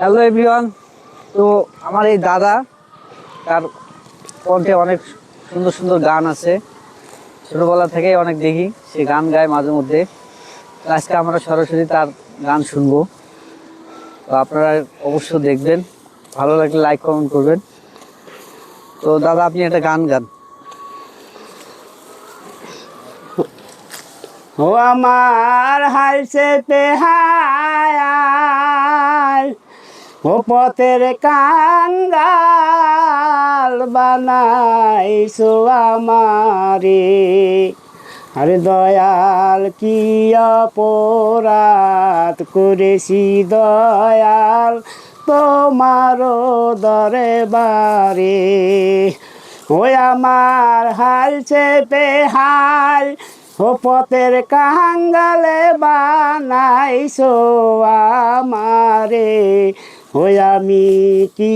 Hello everyone তো আমার এই দাদা, তার কণ্ঠে অনেক সুন্দর সুন্দর গান আছে। ছোটোবেলা থেকেই অনেক দেখি, সে গান গায় মাঝে মধ্যে। আজকে আমরা সরাসরি তার গান শুনব। তো আপনারা অবশ্য দেখবেন। ভালো লাগলে লাইক কমেন্ট করবেন। তো দাদা, আপনি একটা গান গান। ও আমার হালছে পেহায়াল ও পথের কাঙ্গাল বানাইছো আমারে। আরে দয়াল, কি অপরাধ করেছি দয়াল তোমার দরে বারে ওই আমার হাল চেপে হাল ও পথের কাঙ্গালে বানাইছো আমারে। ওই আমি কি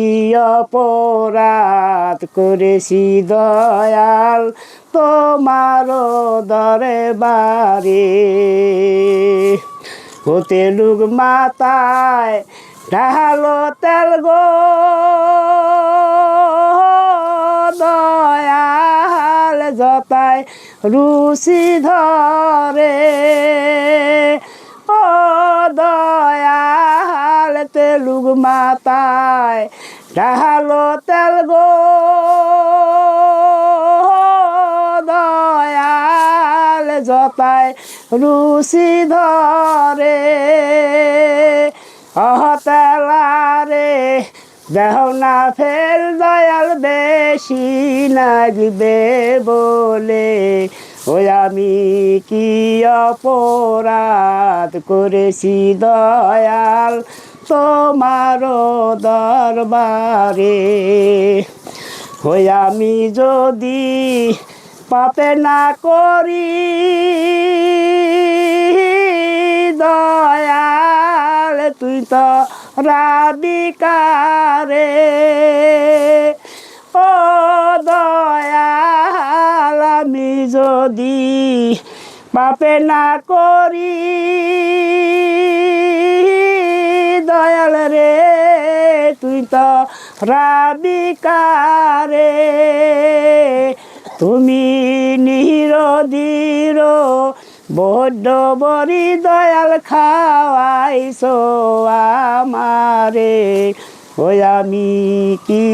অপরাধ করেছি দয়াল তোমার দরে বারে হতে লুক মাতায় ঢালো তেল গো দয়াল যতায় রুচি ধরে। ও দয়াল তেলুগ মাতায় ঢালো তেল গো দয়াল যতায় রুচি ধরে। অহতালারে দেহ না ফেল দয়াল বেশি লাগবে বলে। ওই আমি কি অপরাধ করেছি দয়াল? তোমারও দরবারে। ওই আমি যদি পাপে না করি, দয়াল, তুই তো রাবিকারে ও দয়াল, আমি যদি পাপে না করি তুই তো রাবিকারে তুমি নিরদির বড্ড বড়ি দয়াল খাওয়াইছো আমারে। ওই আমি কি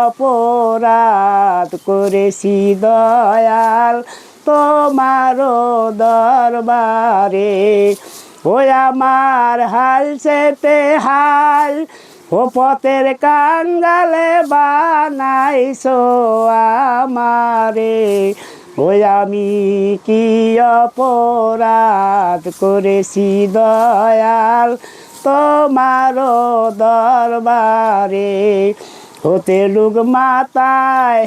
অপরাধ করেছি দয়াল তোমারও দরবারে? ওই আমার হাল চেপে হাল ও পথের কাঙ্গালে বানাইছো আমারে। ওই আমি কি অপরাধ করেছি দয়াল তোমারও দরবারে? হতে লুক মাতায়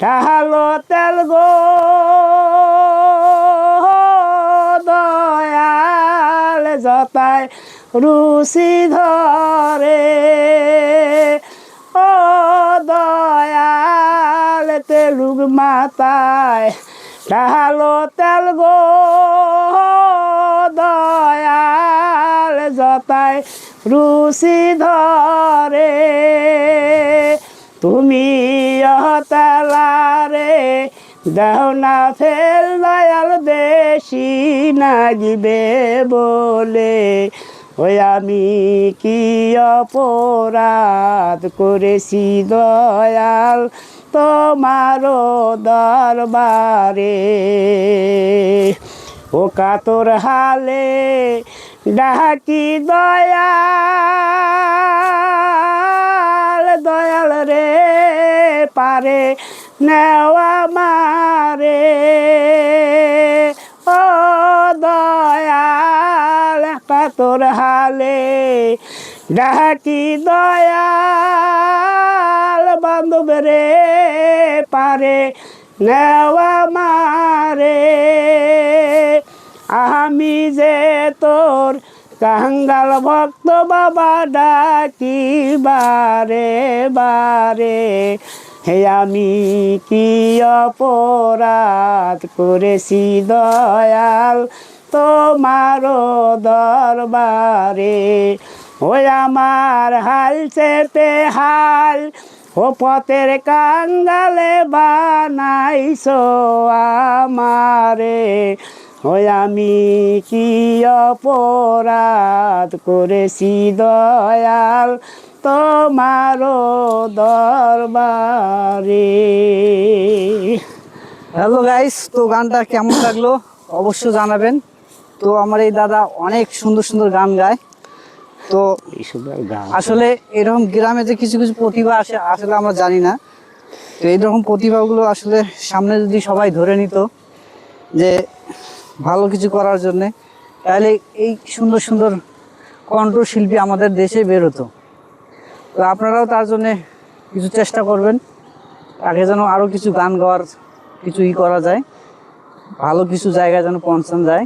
ঠালো তেল গো। যতায় রুচি ধরে। ও দয়াল তেলুগ মাতায়, ঢালো তেল গো। দয়াল যতায় রুচি ধরে। তুমি অহতালারে দেও না ফেল দয়াল বেশি নাগিবে বলে। ওই আমি কি অপরাধ করেছি দয়াল তোমারও দরবারে? ও কাতর হালে ডাকি দয়াল দয়াল রে পারে নেওয়া কাতর হালে ডাকি দয়াল বান্ধব রে পারে নেওয়া মারে আমি যে তোর কাঙ্গাল ভক্ত বাবা ডাকি বারে বারে। হে আমি কি অপরাধ করেছি দয়াল? তোমারও দরবারে। ওই আমার হাল চেপে হাল, ও পথের কাঙ্গালে বানাইছো আমারে। ওই আমি কি অপরাধ করেছি দয়াল তোমারও দরবারে? হ্যালো গাইস তো গানটা কেমন লাগল? অবশ্যই জানাবেন। তো আমার এই দাদা অনেক সুন্দর সুন্দর গান গায়। তো আসলে এরকম গ্রামে যে কিছু কিছু প্রতিভা আসে আসলে আমরা জানি না। তো এইরকম প্রতিভাগুলো আসলে সামনে যদি সবাই ধরে নিত যে ভালো কিছু করার জন্যে তাহলে এই সুন্দর সুন্দর কণ্ঠশিল্পী আমাদের দেশে বেরোতো। তো আপনারাও তার জন্যে কিছু চেষ্টা করবেন তাকে যেন আরও কিছু গান গাওয়ার কিছু ই করা যায় ভালো কিছু জায়গায় যেন পৌঁছানো যায়।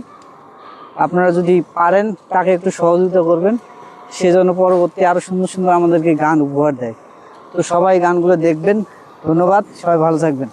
আপনারা যদি পারেন, তাকে একটু সহযোগিতা করবেন। সে যেন পরবর্তী আরও সুন্দর সুন্দর আমাদেরকে গান উপহার দেয়। তো সবাই গানগুলো দেখবেন। ধন্যবাদ। সবাই ভালো থাকবেন।